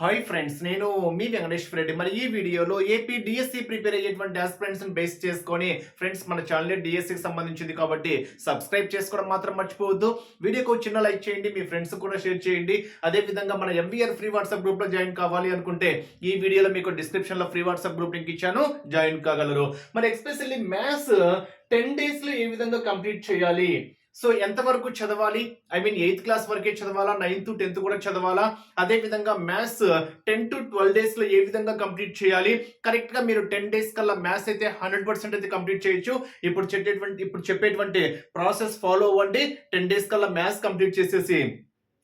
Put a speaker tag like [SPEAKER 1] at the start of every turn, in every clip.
[SPEAKER 1] Hi friends నేను మీ వెంకటేశ్వర రెడ్డి. మరి ఈ వీడియోలో ఏపీ డిఎస్సి ప్రిపేర్ అయ్యేటువంటి ఆస్పిరెంట్స్ బేస్ చేసుకొని ఫ్రెండ్స్ మన ఛానల్ డిఎస్సికి సంబంధించింది కాబట్టి సబ్స్క్రైబ్ చేసుకోవడం మాత్రం మర్చిపోవద్దు. వీడియోకి చిన్న లైక్ చేయండి మీ ఫ్రెండ్స్ కూడా షేర్ చేయండి. అదే విధంగా మన ఎంవీఆర్ ఫ్రీ వాట్సాప్ గ్రూప్లో జాయిన్ కావాలి అనుకుంటే ఈ వీడియోలో మీకు డిస్క్రిప్షన్లో ఫ్రీ వాట్సాప్ గ్రూప్ లింక్ ఇచ్చాను. జాయిన్ కాగలరు. మరి ఎక్స్పెషల్లీ మ్యాథ్స్ టెన్ డేస్లో ఏ విధంగా కంప్లీట్ చేయాలి? సో ఎంతవరకు చదవాలి? ఐ మీన్ ఎయిత్ క్లాస్ వరకే చదవాలా? నైన్త్ టెన్త్ కూడా చదవాలా? అదే విధంగా మ్యాథ్స్ టెన్ టు ట్వెల్వ్ డేస్లో ఏ విధంగా కంప్లీట్ చేయాలి? కరెక్ట్గా మీరు టెన్ డేస్ కల్లా మ్యాథ్స్ అయితే హండ్రెడ్ పర్సెంట్ అయితే కంప్లీట్ చేయొచ్చు. ఇప్పుడు చెప్పేటువంటి ఇప్పుడు చెప్పేటువంటి ప్రాసెస్ ఫాలో అవ్వండి. టెన్ డేస్ కల్లా మ్యాథ్స్ కంప్లీట్ చేసేసి.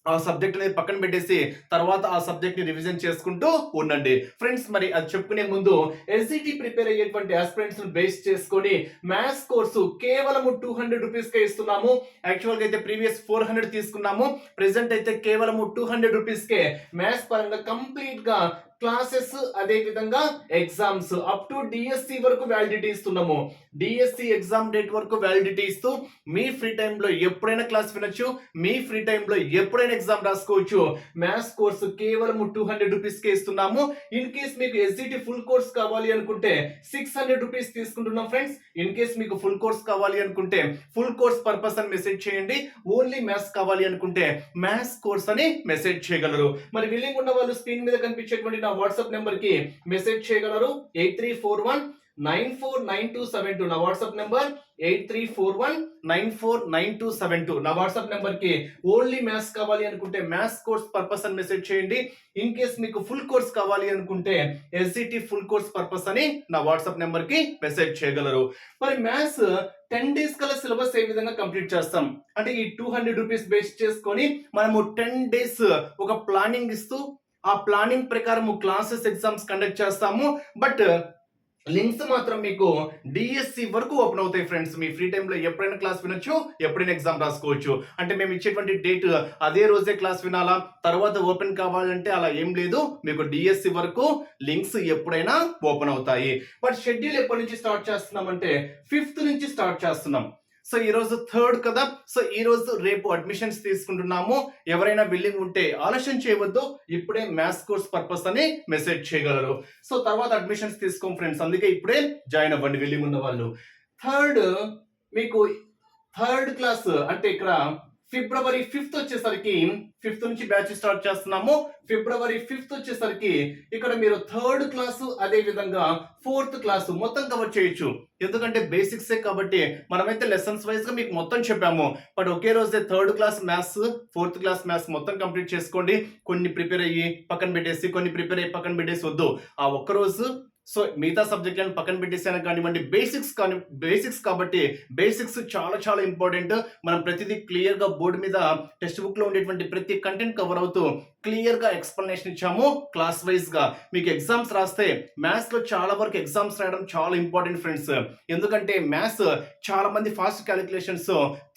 [SPEAKER 1] ఆ సబ్జెక్ట్ అనేది పక్కన పెట్టేసి తర్వాత ఆ సబ్జెక్ట్ని రివిజన్ చేసుకుంటూ ఉండండి. ఫ్రెండ్స్ మరి అది చెప్పుకునే ముందు ఎస్సిటి ప్రిపేర్ అయ్యేటువంటి ఆస్పిరెంట్స్ బేస్ చేసుకొని మ్యాథ్స్ కోర్సు కేవలం టూ హండ్రెడ్ రూపీస్ కే ఇస్తున్నాము. యాక్చువల్గా అయితే ప్రీవియస్ ఫోర్ హండ్రెడ్ తీసుకున్నాము. ప్రెసెంట్ అయితే కేవలం టూ హండ్రెడ్ రూపీస్ కే మ్యాథ్స్ పరంగా కంప్లీట్గా క్లాసెస్ అదే విధంగా ఎగ్జామ్స్ అప్ టు డిఎస్సి వరకు వ్యాలిడిటీ ఇస్తున్నాము. డిఎస్సి ఎగ్జామ్ డేట్ వరకు వ్యాలిడిటీ ఇస్తూ మీ ఫ్రీ టైంలో ఎప్పుడైనా క్లాస్ వినొచ్చు మీ ఫ్రీ టైంలో ఎప్పుడైనా ఎగ్జామ్ రాసుకోవచ్చు. మ్యాథ్స్ కోర్సు కేవలం టూ హండ్రెడ్ రూపీస్కే ఇస్తున్నాము. ఇన్ కేస్ మీకు ఎస్జిటి ఫుల్ కోర్స్ కావాలి అనుకుంటే సిక్స్ హండ్రెడ్ రూపీస్ తీసుకుంటున్నాం ఫ్రెండ్స్ ఇన్ కేస్ మీకు ఫుల్ కోర్స్ కావాలి అనుకుంటే ఫుల్ కోర్స్ పర్పస్ అని మెసేజ్ చేయండి. ఓన్లీ మ్యాథ్స్ కావాలి అనుకుంటే మ్యాథ్స్ కోర్స్ అని మెసేజ్ చేయగలరు. మరి విల్లింగ్ ఉన్న వాళ్ళు స్క్రీన్ మీద కనిపించేటువంటి నా వాట్సాప్ నెంబర్కి మెసేజ్ చేయగలరు. Eight three four one nine four nine two seven two. నా WhatsApp number eight three four one nine four nine two. Seven two నా వాట్సాప్ నెంబర్కి ఓన్లీ మ్యాథ్స్ కావాలి అనుకుంటే మ్యాథ్స్ కోర్స్ పర్పస్ అని మెసేజ్ చేయండి. In case మీకు full course కావాలి అనుకుంటే ఎస్సిటి ఫుల్ కోర్స్ పర్పస్ అని నా వాట్సాప్ నెంబర్కి మెసేజ్ చేయగలరు. మరి మ్యాథ్స్ టెన్ డేస్ గల సిలబస్ ఏ విధంగా కంప్లీట్ చేస్తాం? అంటే ఈ టూ హండ్రెడ్ రూపీస్ బేస్ చేసుకొని మనము టెన్ డేస్ ఒక ప్లానింగ్ ఇస్తూ ఆ ప్లానింగ్ ప్రకారం క్లాసెస్ ఎగ్జామ్స్ కండక్ట్ చేస్తాము. బట్ లింక్స్ మాత్రం మీకు డిఎస్సి వరకు ఓపెన్ అవుతాయి ఫ్రెండ్స్ మీ ఫ్రీ టైంలో ఎప్పుడైనా క్లాస్ వినొచ్చు ఎప్పుడైనా ఎగ్జామ్ రాసుకోవచ్చు. అంటే మేము ఇచ్చేటువంటి డేట్ అదే రోజే క్లాస్ వినాలా తర్వాత ఓపెన్ కావాలంటే అలా ఏం లేదు. మీకు డిఎస్సి వరకు లింక్స్ ఎప్పుడైనా ఓపెన్ అవుతాయి. బట్ షెడ్యూల్ ఎప్పటి నుంచి స్టార్ట్ చేస్తున్నామంటే ఫిఫ్త్ నుంచి స్టార్ట్ చేస్తున్నాం. సో ఈ రోజు థర్డ్ కదా. సో ఈరోజు రేపు అడ్మిషన్స్ తీసుకుంటున్నాము. ఎవరైనా బిల్డింగ్ ఉంటే ఆలస్యం చేయవద్దు. ఇప్పుడే మ్యాథ్స్ కోర్స్ పర్పస్ అని మెసేజ్ చేయగలరు. సో తర్వాత అడ్మిషన్స్ తీసుకోం ఫ్రెండ్స్ అందుకే ఇప్పుడే జాయిన్ అవ్వండి. బిల్డింగ్ ఉన్న వాళ్ళు థర్డ్ మీకు థర్డ్ క్లాస్ అంటే ఇక్కడ ఫిబ్రవరి ఫిఫ్త్ వచ్చేసరికి ఫిఫ్త్ నుంచి బ్యాచ్ స్టార్ట్ చేస్తున్నాము. ఫిబ్రవరి ఫిఫ్త్ వచ్చేసరికి ఇక్కడ మీరు థర్డ్ క్లాసు అదే విధంగా ఫోర్త్ క్లాసు మొత్తం కవర్ చేయొచ్చు. ఎందుకంటే బేసిక్సే కాబట్టి మనమైతే లెసన్స్ వైజ్గా మీకు మొత్తం చెప్పాము. బట్ ఒకే రోజే third class maths fourth class maths మొత్తం కంప్లీట్ చేసుకోండి. కొన్ని ప్రిపేర్ అయ్యి పక్కన పెట్టేసి కొన్ని ప్రిపేర్ అయ్యి పక్కన పెట్టేసి వద్దు. ఆ ఒక్క రోజు సో మిగతా సబ్జెక్టులను పక్కన పెట్టేసాను కానివ్వండి బేసిక్స్ కానీ బేసిక్స్ కాబట్టి బేసిక్స్ చాలా చాలా ఇంపార్టెంట్. మనం ప్రతిదీ క్లియర్గా బోర్డు మీద టెక్స్ట్ బుక్లో ఉండేటువంటి ప్రతి కంటెంట్ కవర్ అవుతూ క్లియర్గా ఎక్స్ప్లెనేషన్ ఇచ్చాము. క్లాస్ వైజ్గా మీకు ఎగ్జామ్స్ రాస్తే మ్యాథ్స్లో చాలా వరకు ఎగ్జామ్స్ రాయడం చాలా ఇంపార్టెంట్ ఫ్రెండ్స్ ఎందుకంటే మ్యాథ్స్ చాలా మంది ఫాస్ట్ క్యాలిక్యులేషన్స్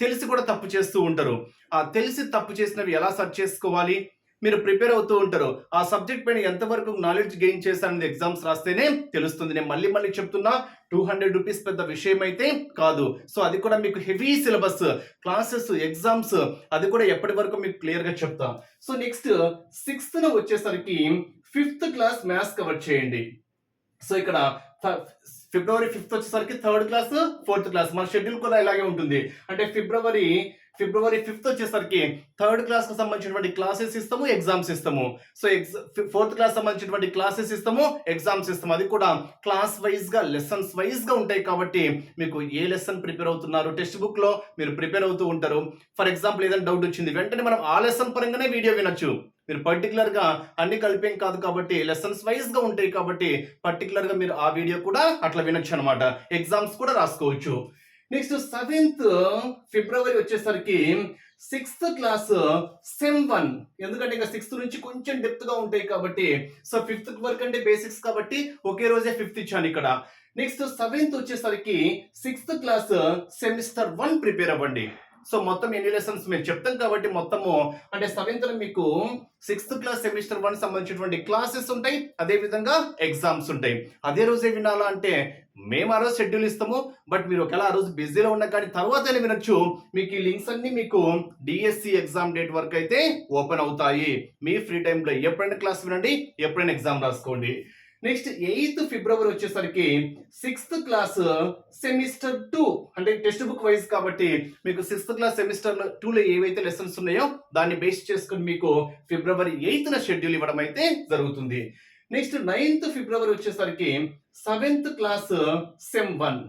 [SPEAKER 1] తెలిసి కూడా తప్పు చేస్తూ ఉంటారు. ఆ తెలిసి తప్పు చేసినవి ఎలా సర్చ్ చేసుకోవాలి? మీరు ప్రిపేర్ అవుతూ ఉంటారు. ఆ సబ్జెక్ట్ పైన ఎంతవరకు నాలెడ్జ్ గెయిన్ చేశారనేది ఎగ్జామ్స్ రాస్తేనే తెలుస్తుంది. నేను మళ్ళీ మళ్ళీ చెప్తున్నా టూ హండ్రెడ్ రూపీస్ పెద్ద విషయం అయితే కాదు. సో అది కూడా మీకు హెవీ సిలబస్ క్లాసెస్ ఎగ్జామ్స్ అది కూడా ఎప్పటి వరకు మీకు క్లియర్గా చెప్తాం. సో నెక్స్ట్ సిక్స్త్ వచ్చేసరికి ఫిఫ్త్ క్లాస్ మ్యాథ్స్ కవర్ చేయండి. సో ఇక్కడ ఫిబ్రవరి ఫిఫ్త్ వచ్చేసరికి థర్డ్ క్లాస్ ఫోర్త్ క్లాస్ మన షెడ్యూల్ కూడా ఇలాగే ఉంటుంది. అంటే ఫిబ్రవరి ఫిబ్రవరి ఫిఫ్త్ వచ్చేసరికి థర్డ్ క్లాస్కు సంబంధించినటువంటి క్లాసెస్ ఇస్తాము ఎగ్జామ్స్ ఇస్తాము సో ఫోర్త్ క్లాస్ సంబంధించినటువంటి క్లాసెస్ ఇస్తాము ఎగ్జామ్స్ ఇస్తాము అది కూడా క్లాస్ వైజ్గా లెసన్స్ వైజ్గా ఉంటాయి కాబట్టి మీకు ఏ లెసన్ ప్రిపేర్ అవుతున్నారు? టెక్స్ట్ బుక్లో మీరు ప్రిపేర్ అవుతూ ఉంటారు. ఫర్ ఎగ్జాంపుల్ ఏదైనా డౌట్ వచ్చింది వెంటనే మనం ఆ లెసన్ పరంగానే వీడియో వినొచ్చు. మీరు పర్టికులర్గా అన్ని కలిపేం కాదు కాబట్టి లెసన్స్ వైజ్గా ఉంటాయి కాబట్టి పర్టికులర్గా మీరు ఆ వీడియో కూడా అట్లా వినొచ్చు అనమాట ఎగ్జామ్స్ కూడా రాసుకోవచ్చు. నెక్స్ట్ సెవెంత్ ఫిబ్రవరి వచ్చేసరికి సిక్స్త్ క్లాస్ సెమ్ వన్. ఎందుకంటే ఇంకా సిక్స్త్ నుంచి కొంచెం డెప్త్గా ఉంటాయి కాబట్టి సో ఫిఫ్త్ వరకు అంటే బేసిక్స్ కాబట్టి ఒకే రోజే ఫిఫ్త్ ఇచ్చాను ఇక్కడ. నెక్స్ట్ సెవెంత్ వచ్చేసరికి sixth class semester one prepare అవ్వండి. సో మొత్తం ఎన్ని లెసన్స్ మేము చెప్తాం కాబట్టి మొత్తము అంటే సెవెంత్ మీకు సిక్స్త్ క్లాస్ సెమిస్టర్ వన్ సంబంధించినటువంటి క్లాసెస్ ఉంటాయి అదే విధంగా ఎగ్జామ్స్ ఉంటాయి. అదే రోజే వినాలా అంటే మేము ఆ రోజు షెడ్యూల్ ఇస్తాము బట్ మీరు ఒకవేళ ఆ రోజు బిజీలో ఉన్నా కానీ తర్వాత వినొచ్చు. మీకు ఈ లింక్స్ అన్ని మీకు డిఎస్సి ఎగ్జామ్ డేట్ వరకు అయితే ఓపెన్ అవుతాయి. మీ ఫ్రీ టైంలో ఎప్పుడైనా క్లాస్ వినండి ఎప్పుడైనా ఎగ్జామ్ రాసుకోండి. నెక్స్ట్ ఎయిత్ ఫిబ్రవరి వచ్చేసరికి సిక్స్త్ క్లాస్ సెమిస్టర్ టూ అంటే టెక్స్ట్ బుక్ వైజ్ కాబట్టి మీకు సిక్స్త్ క్లాస్ సెమిస్టర్ టూలో ఏవైతే లెసన్స్ ఉన్నాయో దాన్ని బేస్ చేసుకుని మీకు ఫిబ్రవరి ఎయిత్ షెడ్యూల్ ఇవ్వడం అయితే జరుగుతుంది. నెక్స్ట్ నైన్త్ ఫిబ్రవరి వచ్చేసరికి seventh class sem one.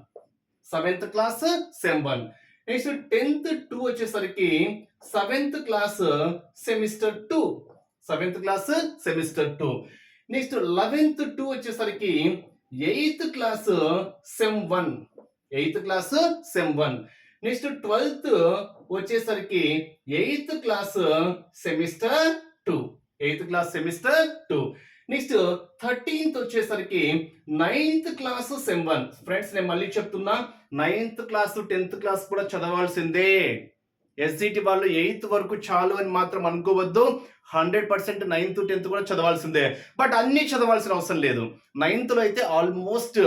[SPEAKER 1] Seventh class sem one. Next tenth to వచ్చేసరికి seventh class semester two. Seventh class semester two. Next eleventh to వచ్చేసరికి eighth class sem one eighth class sem one next twelfth వచ్చేసరికి eighth class semester two eighth class semester two next thirteenth వచ్చేసరికి ninth class sem one friends నేను మళ్ళీ చెప్తున్నా ninth class tenth class కూడా చదవాల్సిందే. SCT వాళ్ళు eighth వరకు చాలు అని మాత్రం అనుకోవద్దు. హండ్రెడ్ పర్సెంట్ నైన్త్ టెన్త్ కూడా చదవాల్సిందే. బట్ అన్నీ చదవాల్సిన అవసరం లేదు. నైన్త్లో అయితే almost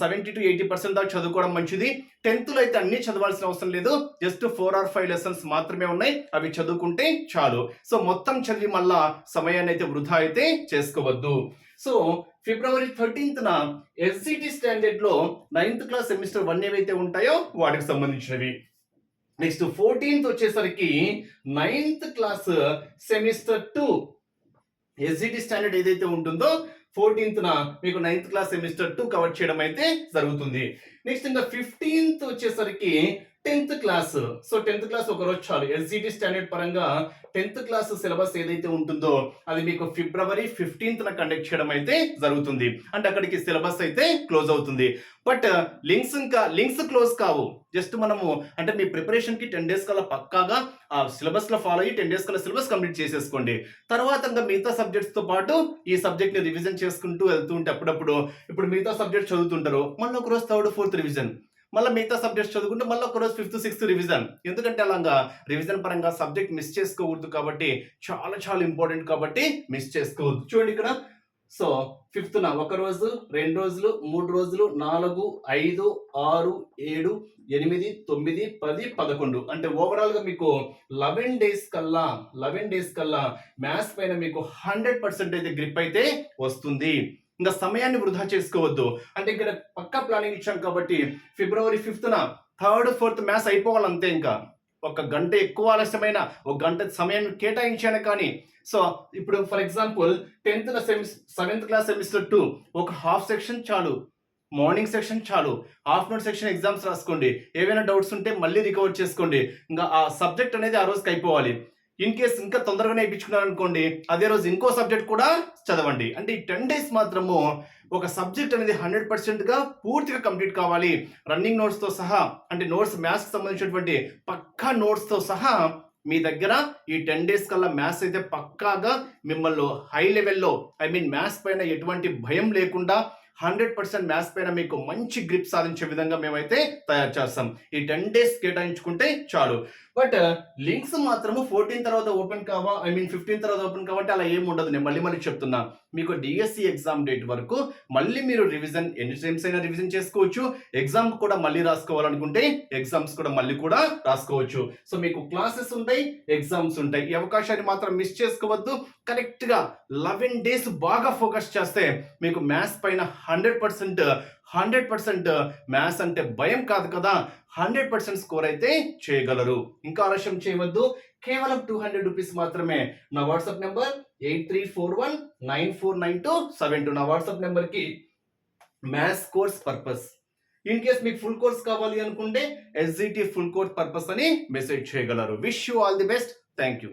[SPEAKER 1] seventy to eighty percent దాకా చదువుకోవడం మంచిది. టెన్త్లో అయితే అన్ని చదవాల్సిన అవసరం లేదు. Just four or five lessons మాత్రమే ఉన్నాయి. అవి చదువుకుంటే చాలు. సో మొత్తం చదివి మళ్ళా సమయాన్ని అయితే వృధా అయితే చేసుకోవద్దు. సో ఫిబ్రవరి థర్టీన్త్న ఎస్సిటి స్టాండర్డ్లో నైన్త్ క్లాస్ సెమిస్టర్ వన్ ఏవైతే ఉంటాయో వాటికి సంబంధించినవి. నెక్స్ట్ ఫోర్టీన్త్ వచ్చేసరికి ninth class semester two. SGT standard ఏదైతే ఉంటుందో ఫోర్టీన్త్ మీకు ninth class semester two cover చేయడం అయితే జరుగుతుంది. నెక్స్ట్ ఇంకా ఫిఫ్టీన్త్ వచ్చేసరికి tenth class. So tenth class ఒక రోజు చాలు. ఎస్జిటి స్టాండర్డ్ పరంగా టెన్త్ క్లాస్ సిలబస్ ఏదైతే ఉంటుందో అది మీకు ఫిబ్రవరి ఫిఫ్టీన్త్న కండక్ట్ చేయడం అయితే జరుగుతుంది. అంటే అక్కడికి సిలబస్ అయితే క్లోజ్ అవుతుంది. బట్ లింక్స్ ఇంకా లింక్స్ క్లోజ్ కావు. జస్ట్ మనము అంటే మీ ప్రిపరేషన్కి టెన్ డేస్ కల్లా పక్కాగా ఆ సిలబస్లో ఫాలో అయ్యి టెన్ డేస్ కల్లా సిలబస్ కంప్లీట్ చేసేసుకోండి. తర్వాత ఇంకా మిగతా సబ్జెక్ట్స్తో పాటు ఈ సబ్జెక్ట్ని రివిజన్ చేసుకుంటూ వెళ్తూ ఉంటే అప్పుడప్పుడు ఇప్పుడు మిగతా సబ్జెక్ట్ చదువుతుంటారు. మళ్ళీ ఒక రోజు థర్డ్ ఫోర్త్ రివిజన్. మళ్ళీ మిగతా సబ్జెక్ట్స్ చదువుకుంటే మళ్ళీ ఒక రోజు ఫిఫ్త్ సిక్స్త్ రివిజన్ ఎందుకంటే అలాగా రివిజన్ పరంగా సబ్జెక్ట్ మిస్ చేసుకోకూడదు కాబట్టి చాలా చాలా ఇంపార్టెంట్ కాబట్టి మిస్ చేసుకోవద్దు. చూడండి ఇక్కడ. సో ఫిఫ్త్ నా ఒక రోజు రెండు రోజులు మూడు రోజులు నాలుగు ఐదు ఆరు ఏడు ఎనిమిది తొమ్మిది పది పదకొండు. అంటే ఓవరాల్గా మీకు లెవెన్ డేస్ కల్లా లెవెన్ డేస్ కల్లా మ్యాథ్స్ పైన మీకు హండ్రెడ్ పర్సెంట్ అయితే గ్రిప్ అయితే వస్తుంది. ఇంకా సమయాన్ని వృధా చేసుకోవద్దు. అంటే ఇక్కడ పక్కా ప్లానింగ్ ఇచ్చాం కాబట్టి ఫిబ్రవరి ఫిఫ్త్న థర్డ్ ఫోర్త్ మ్యాథ్స్ అయిపోవాలి అంతే ఇంకా. ఒక గంట ఎక్కువ ఆలస్యమైన ఒక గంట సమయం కేటాయించాను కానీ సో ఇప్పుడు ఫర్ ఎగ్జాంపుల్ టెన్త్ సెమిస్ సెవెంత్ క్లాస్ సెమిస్టర్ టూ ఒక హాఫ్ సెక్షన్ చాలు. మార్నింగ్ సెక్షన్ చాలు. ఆఫ్టర్నూన్ సెక్షన్ ఎగ్జామ్స్ రాసుకోండి. ఏవైనా డౌట్స్ ఉంటే మళ్ళీ రికవర్ చేసుకోండి. ఇంకా ఆ సబ్జెక్ట్ అనేది ఆ రోజుకి అయిపోవాలి. ఇన్ కేస్ ఇంకా తొందరగానే ఇప్పించుకున్నారు అనుకోండి అదే రోజు ఇంకో సబ్జెక్ట్ కూడా చదవండి. అంటే ఈ టెన్ డేస్ మాత్రము ఒక సబ్జెక్ట్ అనేది హండ్రెడ్ పర్సెంట్గా పూర్తిగా కంప్లీట్ కావాలి. రన్నింగ్ నోట్స్తో సహా అంటే నోట్స్ మ్యాథ్స్ సంబంధించినటువంటి పక్కా నోట్స్తో సహా మీ దగ్గర ఈ టెన్ డేస్ కల్లా మ్యాథ్స్ అయితే పక్కాగా మిమ్మల్ని హై లెవెల్లో ఐ మీన్ మ్యాథ్స్ పైన ఎటువంటి భయం లేకుండా హండ్రెడ్ పర్సెంట్ మ్యాథ్స్ పైన మీకు మంచి గ్రిప్ సాధించే విధంగా మేమైతే తయారు చేస్తాం. ఈ టెన్ డేస్ కేటాయించుకుంటే చాలు. బట్ uh, లింక్స్ మాత్రము ఫోర్టీన్ తర్వాత ఓపెన్ కావా? ఐ మీన్ ఫిఫ్టీన్ తర్వాత ఓపెన్ కాబట్టి అలా ఏమి ఉండదు. నేను మళ్ళీ మళ్ళీ చెప్తున్నా. మీకు డిఎస్సి ఎగ్జామ్ డేట్ వరకు మళ్ళీ మీరు రివిజన్ ఎన్ని టైమ్స్ అయినా రివిజన్ చేసుకోవచ్చు. ఎగ్జామ్ కూడా మళ్ళీ రాసుకోవాలనుకుంటే ఎగ్జామ్స్ కూడా మళ్ళీ కూడా రాసుకోవచ్చు. సో మీకు క్లాసెస్ ఉంటాయి ఎగ్జామ్స్ ఉంటాయి. ఈ అవకాశాన్ని మాత్రం మిస్ చేసుకోవద్దు. కరెక్ట్గా లెవెన్ డేస్ బాగా ఫోకస్ చేస్తే మీకు మ్యాథ్స్ పైన hundred percent hundred percent maths అంటే భయం కాదు కదా? హండ్రెడ్ పర్సెంట్ స్కోర్ అయితే చేయగలరు. ఇంకా ఆలస్యం చేయవద్దు. కేవలం టూ హండ్రెడ్ రూపీస్ మాత్రమే. నా WhatsApp number eight three four one nine four nine two seven two. నా వాట్సాప్ నెంబర్కి maths course purpose. In case మీకు ఫుల్ కోర్స్ కావాలి అనుకుంటే ఎస్జిటి ఫుల్ కోర్స్ పర్పస్ అని మెసేజ్ చేయగలరు. Wish you all the best. Thank you.